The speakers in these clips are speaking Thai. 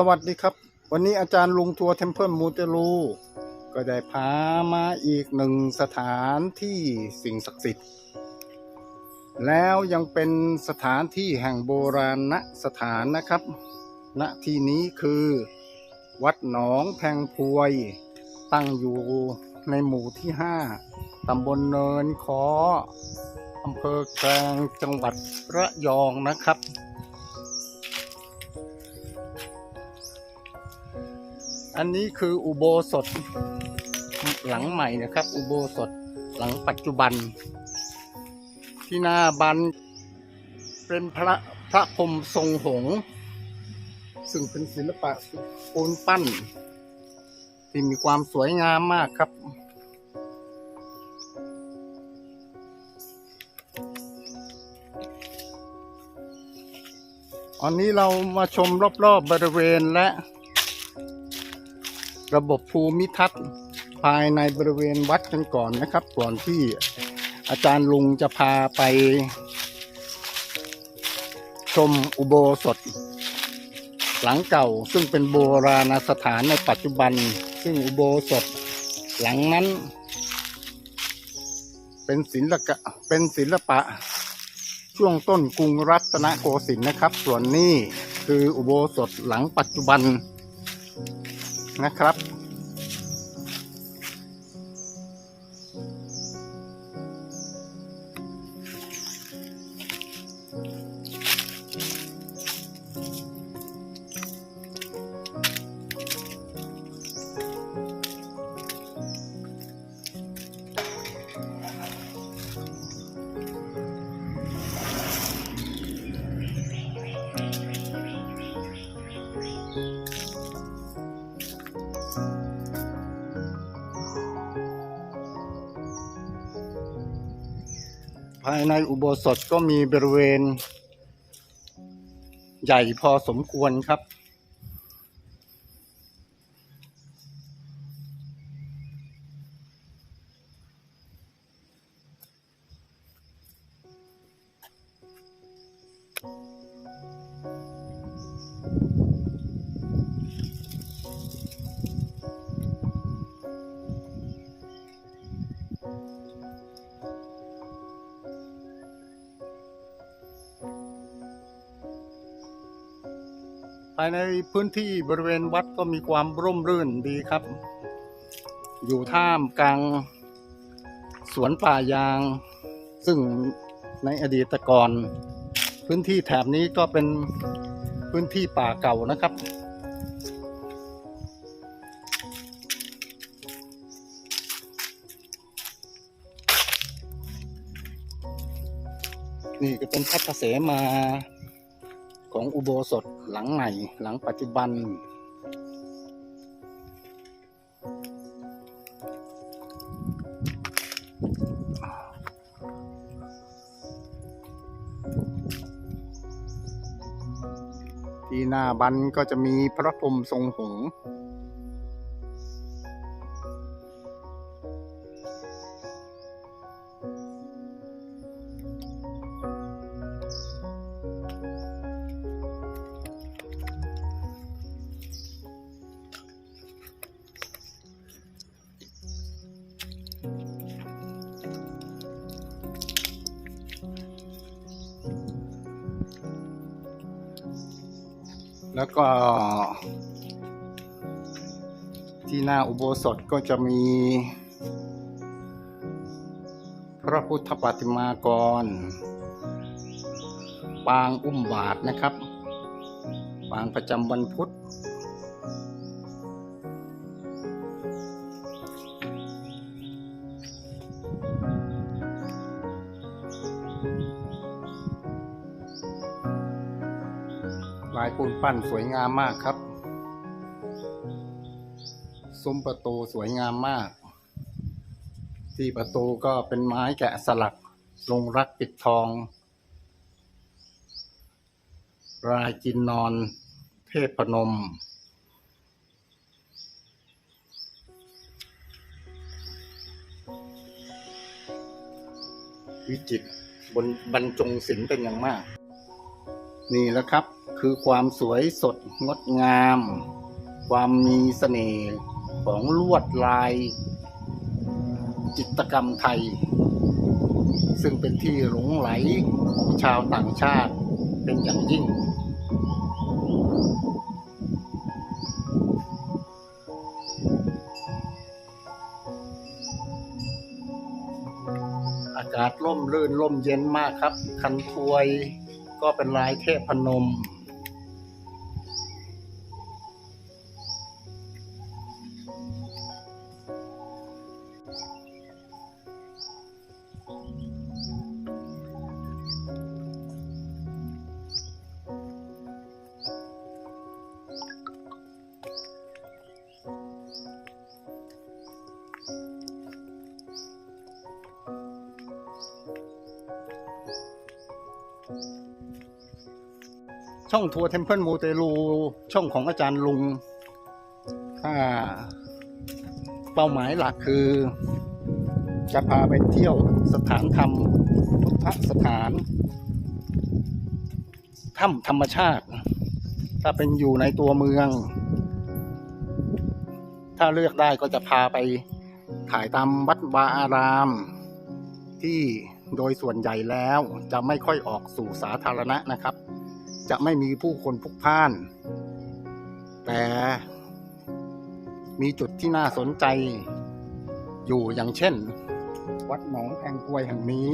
สวัสดีครับ วันนี้อาจารย์ลุงทัวร์เทมเพิลมูเตลูก็ได้พามาอีกหนึ่งสถานที่สิ่งศักดิ์สิทธิ์ แล้วยังเป็นสถานที่แห่งโบราณสถานนะครับ ณที่นี้คือวัดหนองแพงพวย ตั้งอยู่ในหมู่ที่ 5 ตำบลเนินคออำเภอแกลงจังหวัดระยองนะครับ อันนี้คืออุโบสถหลังใหม่นะครับ อุโบสถหลังปัจจุบัน ที่หน้าบันเป็นพระพระพรมทรงหงส์ซึ่งเป็นศิลปะปูนปั้น ที่มีความสวยงามมากครับ อันนี้เรามาชมรอบๆบริเวณและ ระบบภูมิทัศน์ภายในบริเวณวัดกันก่อนนะครับ ก่อนที่อาจารย์ลุงจะพาไป ชมอุโบสถ หลังเก่าซึ่งเป็นโบราณสถานในปัจจุบัน ซึ่งอุโบสถ หลังนั้น เป็นศิลปะเป็นศิลปะ ช่วงต้นกรุงรัตนโกสินทร์นะครับ ส่วนนี้คืออุโบสถหลังปัจจุบัน นะครับายในอุโบสถก็มีบริเวณ ใหญ่พอสมควรครับ พื้นที่บริเวณวัดก็มีความร่มรื่นดีครับ อยู่ท่ามกลางสวนป่ายาง ซึ่งในอดีตกรพื้นที่แถบนี้ก็เป็นพื้นที่ป่าเก่านะครับนี่ก็เป็นพัทเสมา ของอุโบสถหลังใหม่ หลังปัจจุบัน ที่หน้าบันก็จะมีพระพรหมทรงหงส์ ก็ ที่หน้าอุโบสถก็จะมี พระพุทธปฏิมากร ปางอุ้มบาทนะครับ ปางประจำวันพุธ ปั้นสวยงามมากครับ ซุ้มประตูสวยงามมาก ที่ประตูก็เป็นไม้แกะสลักลงรักปิดทอง รายจินนอน เทพพนม วิจิตรบนบรรจงศิลป์เป็นอย่างมาก นี่แหล้วครับคือความสวยสดงดงาม ความมีเสน่ห์ของลวดลาย จิตกรรมไทย ซึ่งเป็นที่หลงไหลของชาวต่างชาติเป็นอย่างยิ่ง อากาศร่มรื่นร่มเย็นมากครับ คันทวย ก็เป็นลายเทพพนม ช่องทัวร์เทมเพิลมูเตลูช่องของอาจารย์ลุงถ้าเป้าหมายหลักคือ จะพาไปเที่ยวสถานธรรมพุทธสถานถ้ำธรรมชาติ ถ้าเป็นอยู่ในตัวเมือง ถ้าเลือกได้ก็จะพาไปถ่ายตามวัดวาอาราม ที่โดยส่วนใหญ่แล้วจะไม่ค่อยออกสู่สาธารณะนะครับ จะไม่มีผู้คนพลุกพล่าน แต่มีจุดที่น่าสนใจ อยู่อย่างเช่น วัดหนองแพงกวยแห่งนี้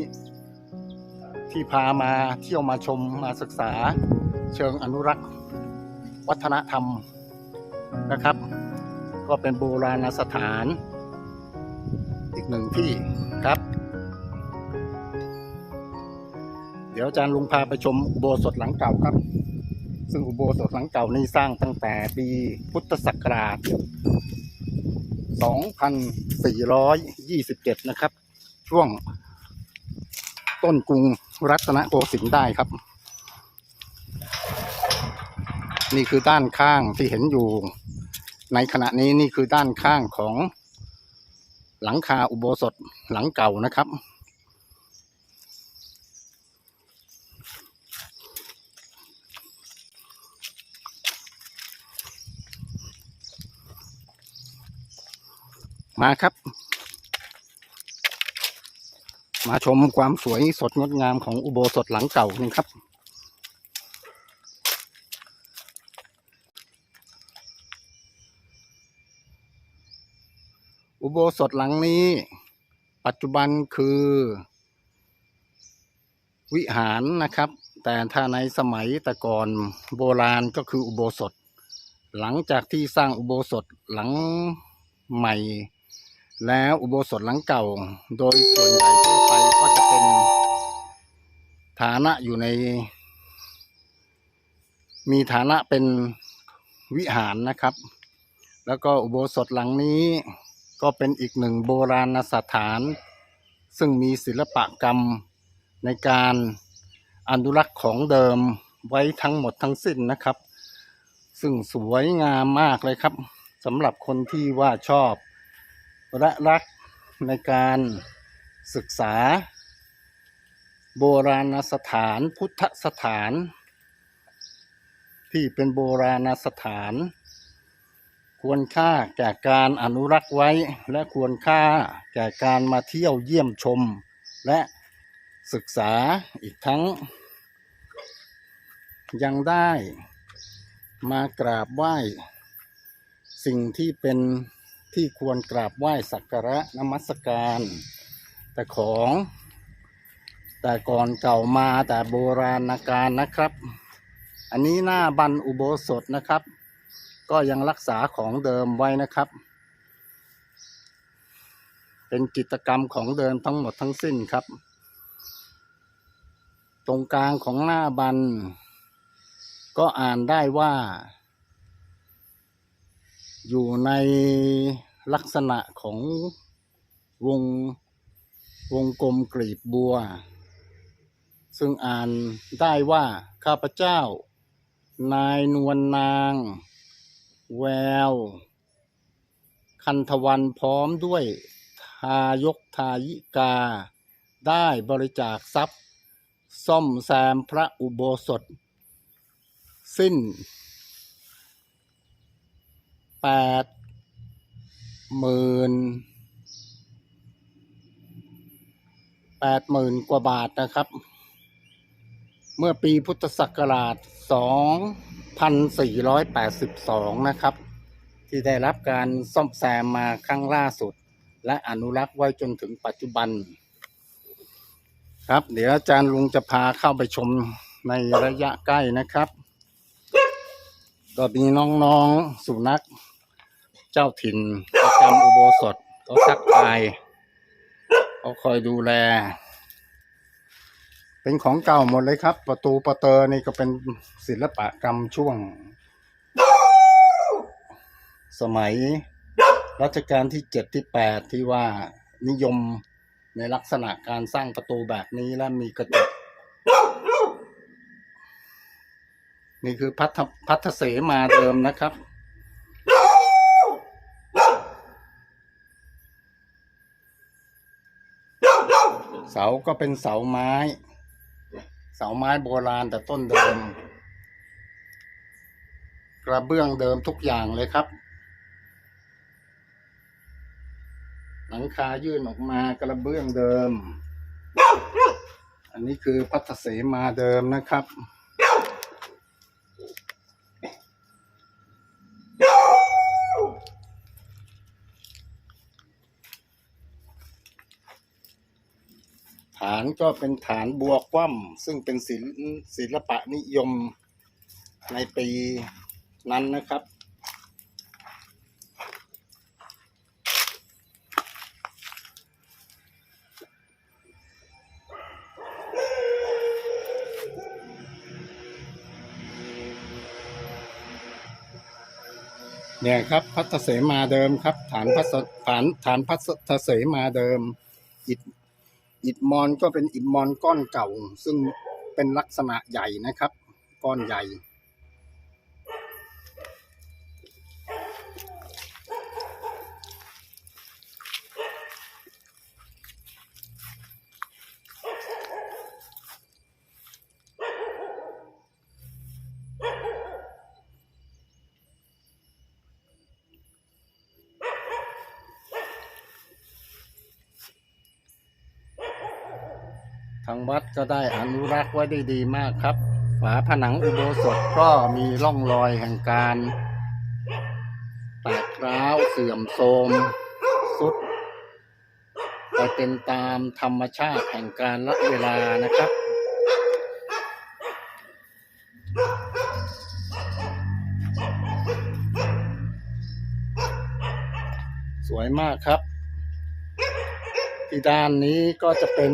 ที่พามาเที่ยวมาชมมาศึกษา เชิงอนุรักษ์ วัฒนธรรมนะครับ ก็เป็นโบราณสถาน อีกหนึ่งที่ครับ ดี๋ยวอาจารย์ลุงพาไปชมอุโบสถหลังเก่าครับ ซึ่งอุโบสถหลังเก่านี้สร้างตั้งแต่ปีพุทธศักราช 2427 นะครับ ช่วงต้นกรุงรัตนโกสินทร์ได้ครับ นี่คือด้านข้างที่เห็นอยู่ ในขณะนี้นี่คือด้านข้างของหลังคาอุโบสถหลังเก่านะครับ มาครับ มาชมความสวยสดงดงามของอุโบสถหลังเก่านี่ครับ อุโบสถหลังนี้ ปัจจุบันคือ วิหารนะครับ แต่ถ้าในสมัยแต่ก่อนโบราณก็คืออุโบสถ หลังจากที่สร้างอุโบสถหลังใหม่ แล้วอุโบสถหลังเก่า โดยส่วนใหญ่ทั่วไปก็จะเป็นฐานะอยู่ใน มีฐานะเป็นวิหารนะครับ แล้วก็อุโบสถหลังนี้ก็เป็นอีกหนึ่งโบราณสถาน ซึ่งมีศิลปกรรมในการอนุรักษ์ของเดิมไว้ทั้งหมดทั้งสิ้นนะครับ ซึ่งสวยงามมากเลยครับสำหรับคนที่ว่าชอบ และรักในการศึกษา โบราณสถานพุทธสถาน ที่เป็นโบราณสถาน ควรค่าแก่การอนุรักษ์ไว้ และควรค่าแก่การมาเที่ยวเยี่ยมชม และศึกษาอีกทั้ง ยังได้มากราบไหว้ สิ่งที่เป็น ที่ควรกราบไหว้สักการะนมัสการ แต่ของ แต่ก่อนเก่ามาแต่โบราณการนะครับ อันนี้หน้าบันอุโบสถนะครับ ก็ยังรักษาของเดิมไว้นะครับ เป็นกิจกรรมของเดิมทั้งหมดทั้งสิ้นครับ ตรงกลางของหน้าบันก็อ่านได้ว่า อยู่ในลักษณะของวงวงกลมกลีบบัว ซึ่งอ่านได้ว่าข้าพเจ้า นายนวลนาง แวว คันธวันพร้อมด้วยทายกทายิกา ได้บริจาคทรัพย์ ซ่อมแซมพระอุโบสถ สิ้น แปดหมื่นแปดหมื่นกว่าบาทนะครับ เมื่อปีพุทธศักราช2482นะครับ ที่ได้รับการซ่อมแซมมาครั้งล่าสุด และอนุรักษ์ไว้จนถึงปัจจุบัน ครับ เดี๋ยวอาจารย์ลุงจะพาเข้าไปชมในระยะใกล้นะครับ ก็มีน้องๆสุนัข เจ้าถิ่นประจำอุโบสถเขาทักทายเขาคอยดูแล เป็นของเก่าหมดเลยครับ ประตูประเตอนี่ก็เป็นศิลปะกรรมช่วง สมัยรัชกาลที่เจ็ดที่แปดที่ว่านิยมในลักษณะการสร้างประตูแบบนี้และมีกระจกนี่คือพัทพัทธเสมาเดิมนะครับ เสาก็เป็นเสาไม้ เสาไม้โบราณแต่ต้นเดิม กระเบื้องเดิมทุกอย่างเลยครับ หลังคายื่นออกมากระเบื้องเดิม อันนี้คือพัทเสมาเดิมนะครับ ฐานก็เป็นฐานบัวคว่ำซึ่งเป็นศิลศิลปะนิยมในปีนั้นนะครับ เนี่ยครับพัทเสมาเดิมครับ ฐานพัสฐานฐานพัทเสมาเดิมอิฐ อิฐมอนก็เป็นอิฐมอนก้อนเก่า ซึ่งเป็นลักษณะใหญ่นะครับ ก้อนใหญ่ ทางวัดก็ได้อนุรักษ์ไว้ได้ดีมากครับ ฝาผนังอุโบสถก็มีร่องรอยแห่งการแตกร้าวเสื่อมโทรมสุดไปเป็นตามธรรมชาติแห่งการละเวลานะครับสวยมากครับ ที่ด้านนี้ก็จะเป็น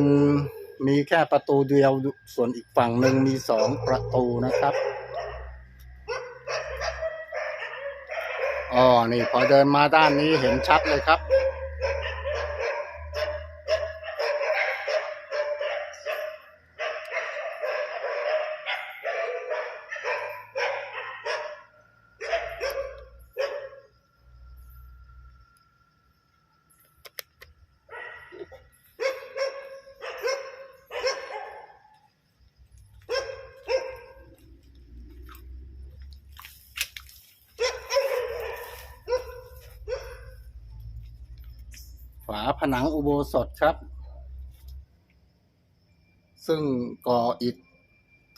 มีแค่ประตูเดียวส่วนอีกฝั่งหนึ่งมีสองประตูนะครับอ๋อนี่พอเดินมาด้านนี้เห็นชัดเลยครับ ผนังอุโบสถครับ ซึ่งก่ออิฐ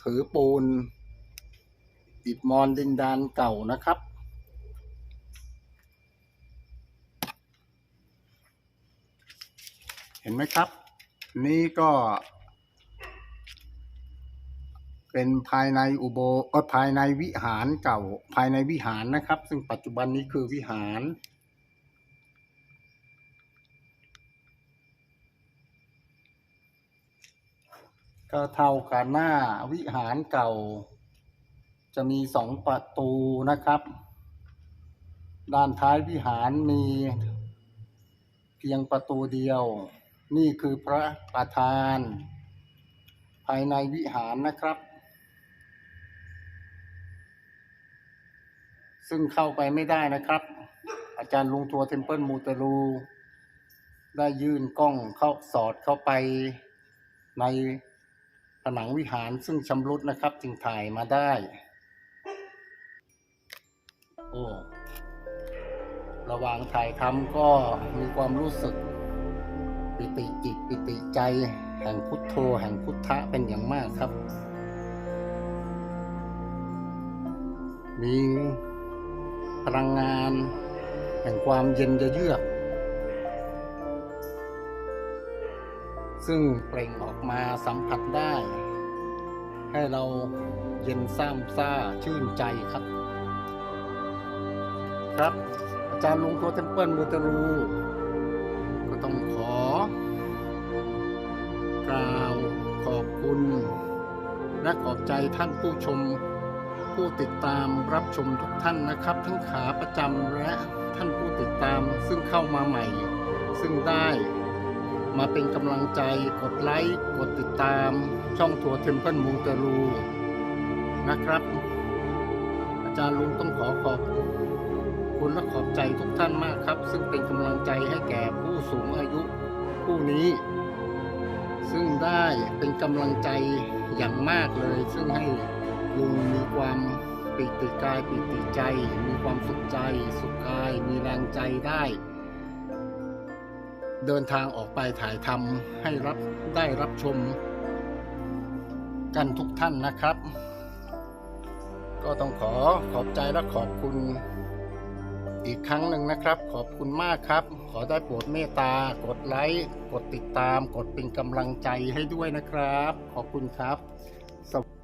ถือปูน อิฐมอนดินดานเก่านะครับ เห็นไหมครับ นี่ก็ เป็นภายในอุโบเออภายในวิหารเก่า ภายในวิหารนะครับ ซึ่งปัจจุบันนี้คือวิหาร ก็เท่ากับหน้าวิหารเก่า จะมีสองประตูนะครับ ด้านท้ายวิหารมีเพียงประตูเดียว นี่คือพระประธาน ภายในวิหารนะครับ ซึ่งเข้าไปไม่ได้นะครับ อาจารย์ลุงทัวเทมเพิลมูเตลูได้ยื่นกล้องเข้าสอดเข้าไปใน ผนังวิหารซึ่งชำรุดนะครับ จึงถ่ายมาได้ โอ้ระหว่างถ่ายทำก็มีความรู้สึก ปิติจิตปิติใจ แห่งพุทโธ แห่งพุทธะเป็นอย่างมากครับ มีพลังงาน แห่งความเย็นเยือก ซึ่งเปล่งออกมาสัมผัสได้ ให้เราเย็นซ้ำซ่าชื่นใจครับ ครับอาจารย์ลุงโทเทมเปิลมูเตลูก็ต้องขอกล่าวขอบคุณ และขอบใจท่านผู้ชม ผู้ติดตามรับชมทุกท่านนะครับ ทั้งขาประจำและท่านผู้ติดตามซึ่งเข้ามาใหม่ ซึ่งได้ มาเป็นกำลังใจกดไลค์กดติดตามช่องทัวร์เทมเพิลมูเตลูนะครับ อาจารย์ลุงต้องขอขอบคุณและขอบใจทุกท่านมากครับ ซึ่งเป็นกำลังใจให้แก่ผู้สูงอายุผู้นี้ ซึ่งได้เป็นกำลังใจอย่างมากเลย ซึ่งให้ลุงมีความปิติกายปิติใจ มีความสุขใจ สุขกายมีแรงใจได้ เดินทางออกไปถ่ายทำให้รับได้รับชม กันทุกท่านนะครับ ก็ต้องขอขอบใจและขอบคุณอีกครั้งหนึ่งนะครับ ขอบคุณมากครับ ขอได้โปรดเมตตากดไลค์กดติดตาม กดเป็นกำลังใจให้ด้วยนะครับ ขอบคุณครับสว